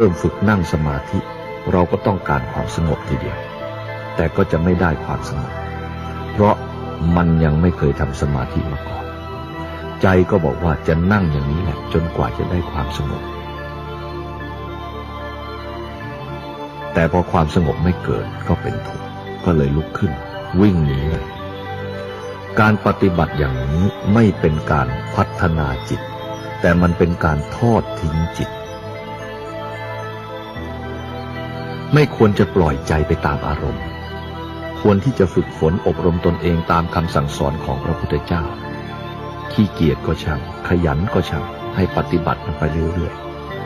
เริ่มฝึกนั่งสมาธิ เราก็ต้องการความสงบทีเดียว แต่ก็จะไม่ได้ความสงบ เพราะมันยังไม่เคยทำสมาธิมาก่อน ใจก็บอกว่าจะนั่งอย่างนี้แหละจนกว่าจะได้ความสงบ แต่พอความสงบไม่เกิดก็เป็นทุกข์ก็เลยลุกขึ้น วิ่งหนีเลยการปฏิบัติอย่างนี้ไม่เป็นการพัฒนาจิต แต่มันเป็นการทอดทิ้งจิต ไม่ควรจะปล่อยใจไปตามอารมณ์ ควรที่จะฝึกฝนอบรมตนเองตามคำสั่งสอนของพระพุทธเจ้า ขี้เกียจก็ช่าง ขยันก็ช่าง ให้ปฏิบัติมันไปเรื่อย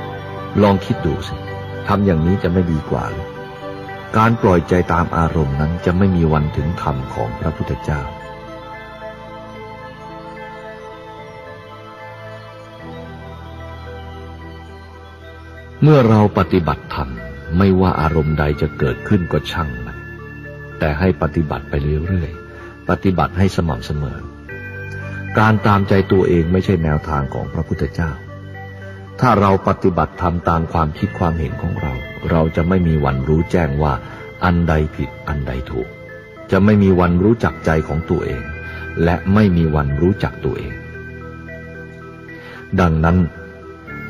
ๆ ลองคิดดูสิทำอย่างนี้จะไม่ดีกว่าการปล่อยใจตามอารมณ์นั้นจะไม่มีวันถึงธรรมของพระพุทธเจ้า เมื่อเราปฏิบัติธรรม ไม่ว่าอารมณ์ใดจะเกิดขึ้นก็ช่างมัน แต่ให้ปฏิบัติไปเรื่อยๆ ปฏิบัติให้สม่ำเสมอ การตามใจตัวเองไม่ใช่แนวทางของพระพุทธเจ้า ถ้าเราปฏิบัติทำตามความคิดความเห็นของเรา เราจะไม่มีวันรู้แจ้งว่าอันใดผิดอันใดถูก จะไม่มีวันรู้จักใจของตัวเอง และไม่มีวันรู้จักตัวเอง ดังนั้น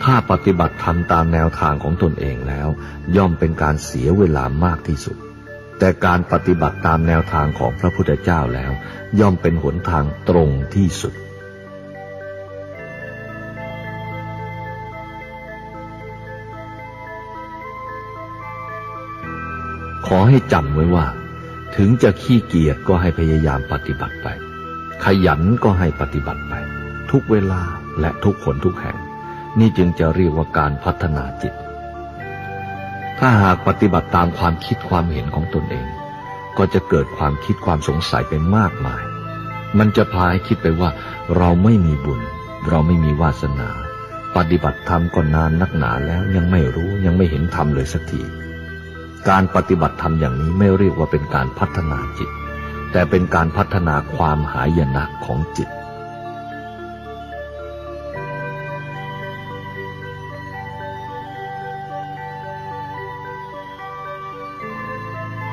ถ้าปฏิบัติทำตามแนวทางของตนเองแล้ว ย่อมเป็นการเสียเวลามากที่สุด แต่การปฏิบัติตามแนวทางของพระพุทธเจ้าแล้ว ย่อมเป็นหนทางตรงที่สุด ขอให้จำไว้ว่า ถึงจะขี้เกียจก็ให้พยายามปฏิบัติไป ขยันก็ให้ปฏิบัติไป ทุกเวลาและทุกคนทุกแห่ง นี่จึงจะเรียกว่าการพัฒนาจิต ถ้าหากปฏิบัติตามความคิดความเห็นของตนเอง ก็จะเกิดความคิดความสงสัยเป็นมากมาย มันจะพาให้คิดไปว่า เราไม่มีบุญ เราไม่มีวาสนา ปฏิบัติธรรมก็นานนักหนาแล้วยังไม่รู้ยังไม่เห็นธรรมเลยสักทีการปฏิบัติธรรมอย่างนี้ไม่เรียกว่าเป็นการพัฒนาจิต แต่เป็นการพัฒนาความหายนะของจิต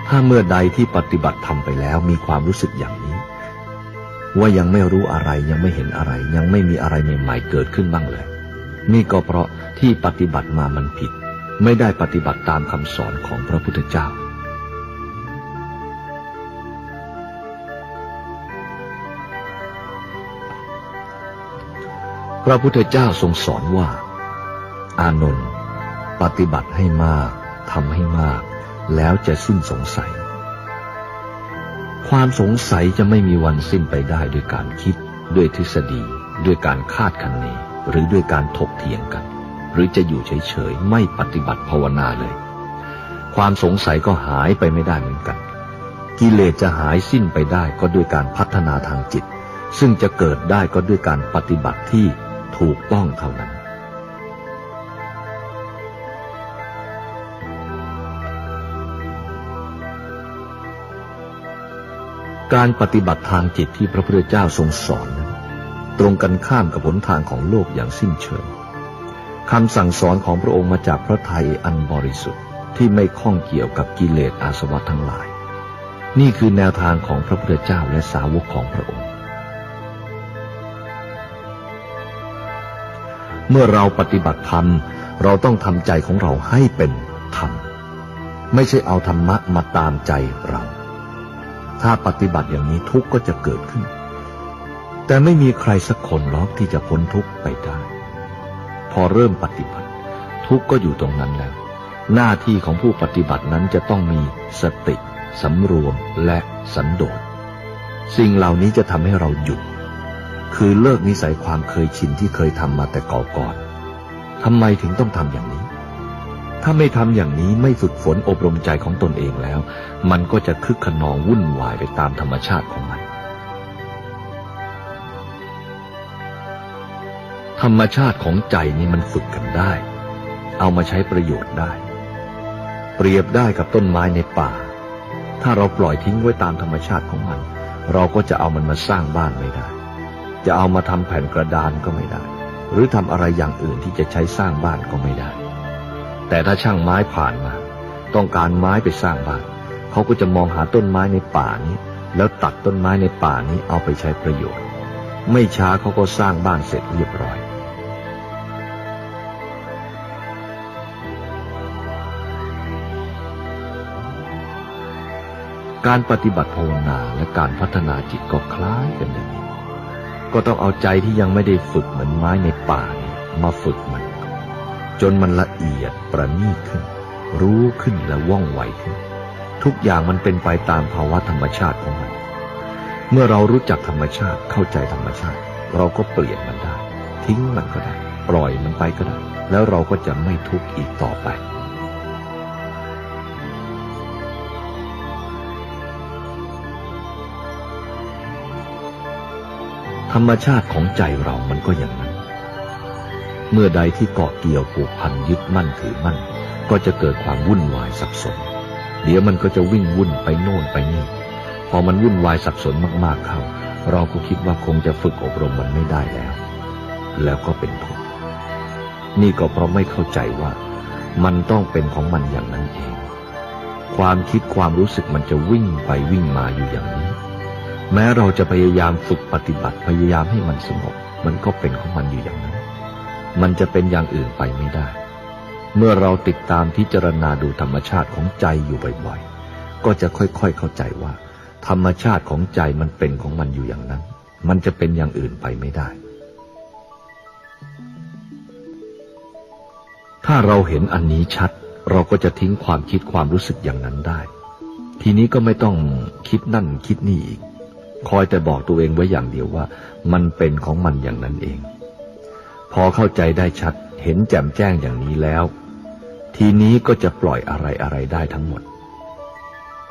ถ้าเมื่อใดที่ปฏิบัติธรรมไปแล้วมีความรู้สึกอย่างนี้ ว่ายังไม่รู้อะไรยังไม่เห็นอะไร ยังไม่มีอะไรใหม่ๆเกิดขึ้นบ้างเลย นี่ก็เพราะที่ปฏิบัติมามันผิด ไม่ได้ปฏิบัติตามคำสอนของพระพุทธเจ้าพระพุทธเจ้าทรงสอนว่า อานนท์ปฏิบัติให้มากทำให้มาก แล้วจะสิ้นสงสัย ความสงสัยจะไม่มีวันสิ้นไปได้ด้วยการคิด ด้วยทฤษฎี ด้วยการคาดคะเนหรือด้วยการถกเถียงกัน หรือจะอยู่เฉยๆไม่ปฏิบัติภาวนาเลย ความสงสัยก็หายไปไม่ได้เหมือนกัน กิเลสจะหายสิ้นไปได้ก็ด้วยการพัฒนาทางจิต ซึ่งจะเกิดได้ก็ด้วยการปฏิบัติที่ถูกต้องเท่านั้น การปฏิบัติทางจิตที่พระพุทธเจ้าทรงสอนนั้นตรงกันข้ามกับหนทางของโลกอย่างสิ้นเชิงคำสั่งสอนของพระองค์มาจากพระทัยอันบริสุทธิ์ที่ไม่ข้องเกี่ยวกับกิเลสอาสวะทั้งหลาย นี่คือแนวทางของพระพุทธเจ้าและสาวกของพระองค์ เมื่อเราปฏิบัติธรรม เราต้องทำใจของเราให้เป็นธรรม ไม่ใช่เอาธรรมะมาตามใจเรา ถ้าปฏิบัติอย่างนี้ทุกข์ก็จะเกิดขึ้น แต่ไม่มีใครสักคนหรอกที่จะพ้นทุกข์ไปได้ พอเริ่มปฏิบัติ ทุกข์ก็อยู่ตรงนั้นแล้ว หน้าที่ของผู้ปฏิบัตินั้นจะต้องมีสติสำรวมและสันโดษ สิ่งเหล่านี้จะทำให้เราหยุด คือเลิกนิสัยความเคยชินที่เคยทำมาแต่ก่อก่อนทำไมถึงต้องทำอย่างนี้ ถ้าไม่ทำอย่างนี้ไม่ฝึกฝนอบรมใจของตนเองแล้ว มันก็จะคึกขนองวุ่นวายไปตามธรรมชาติของมัน ธรรมชาติของใจนี่มันฝึกกันได้ เอามาใช้ประโยชน์ได้ เปรียบได้กับต้นไม้ในป่า ถ้าเราปล่อยทิ้งไว้ตามธรรมชาติของมัน เราก็จะเอามันมาสร้างบ้านไม่ได้ จะเอามาทำแผ่นกระดานก็ไม่ได้ หรือทำอะไรอย่างอื่นที่จะใช้สร้างบ้านก็ไม่ได้ แต่ถ้าช่างไม้ผ่านมา ต้องการไม้ไปสร้างบ้านเขาก็จะมองหาต้นไม้ในป่านี้ แล้วตัดต้นไม้ในป่านี้เอาไปใช้ประโยชน์ ไม่ช้าเขาก็สร้างบ้านเสร็จเรียบร้อย การปฏิบัติภาวนาและการพัฒนาจิตก็คล้ายกันอย่างก็ต้องเอาใจที่ยังไม่ได้ฝึกเหมือนไม้ในป่านี้มาฝึกมัน จนมันละ เอียดประณีตขึ้น รู้ขึ้นและว่องไวขึ้น ทุกอย่างมันเป็นไปตามภาวะธรรมชาติของมัน เมื่อเรารู้จักธรรมชาติเข้าใจธรรมชาติ เราก็เปลี่ยนมันได้ ทิ้งมันก็ได้ ปล่อยมันไปก็ได้ แล้วเราก็จะไม่ทุกข์อีกต่อไปธรรมชาติของใจเรามันก็อย่างนั้น เมื่อใดที่เกาะเกี่ยวผูกพันยึดมั่นถือมั่น ก็จะเกิดความวุ่นวายสับสน เดี๋ยวมันก็จะวิ่งวุ่นไปโน่นไปนี่ พอมันวุ่นวายสับสนมากๆเข้า เราก็คิดว่าคงจะฝึกอบรมมันไม่ได้แล้ว แล้วก็เป็นทุกข์นี่ก็เพราะไม่เข้าใจว่า มันต้องเป็นของมันอย่างนั้นเอง ความคิดความรู้สึกมันจะวิ่งไปวิ่งมาอยู่อย่างนี้ แม้เราจะพยายามฝึกปฏิบัติพยายามให้มันสงบ มันก็เป็นของมันอยู่อย่างนั้น มันจะเป็นอย่างอื่นไปไม่ได้ เมื่อเราติดตามพิจารณาดูธรรมชาติของใจอยู่บ่อยๆ ก็จะค่อยๆเข้าใจว่า ธรรมชาติของใจมันเป็นของมันอยู่อย่างนั้น มันจะเป็นอย่างอื่นไปไม่ได้ ถ้าเราเห็นอันนี้ชัด เราก็จะทิ้งความคิดความรู้สึกอย่างนั้นได้ ทีนี้ก็ไม่ต้องคิดนั่นคิดนี่อีก คอยแต่บอกตัวเองไว้อย่างเดียวว่า มันเป็นของมันอย่างนั้นเอง พอเข้าใจได้ชัดเห็นแจ่มแจ้งอย่างนี้แล้ว ทีนี้ก็จะปล่อยอะไรอะไรได้ทั้งหมด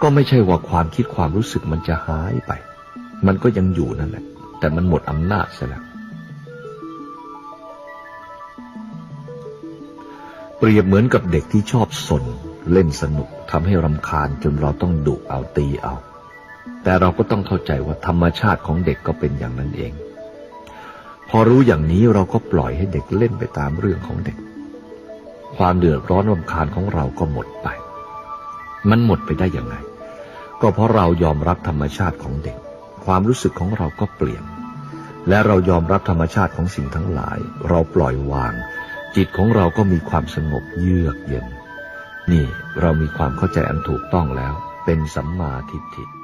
ก็ไม่ใช่ว่าความคิดความรู้สึกมันจะหายไป มันก็ยังอยู่นั่นแหละ แต่มันหมดอำนาจซะแล้วเปรียบเหมือนกับเด็กที่ชอบสน เล่นสนุกทำให้รำคาญจนเราต้องดุเอาตีเอา แต่เราก็ต้องเข้าใจว่าธรรมชาติของเด็กก็เป็นอย่างนั้นเอง พอรู้อย่างนี้เราก็ปล่อยให้เด็กเล่นไปตามเรื่องของเด็ก ความเดือดร้อนรำคาญของเราก็หมดไป มันหมดไปได้ยังไง ก็เพราะเรายอมรับธรรมชาติของเด็ก ความรู้สึกของเราก็เปลี่ยน และเรายอมรับธรรมชาติของสิ่งทั้งหลาย เราปล่อยวาง จิตของเราก็มีความสงบเยือกเย็น นี่เรามีความเข้าใจอันถูกต้องแล้ว เป็นสัมมาทิฏฐิ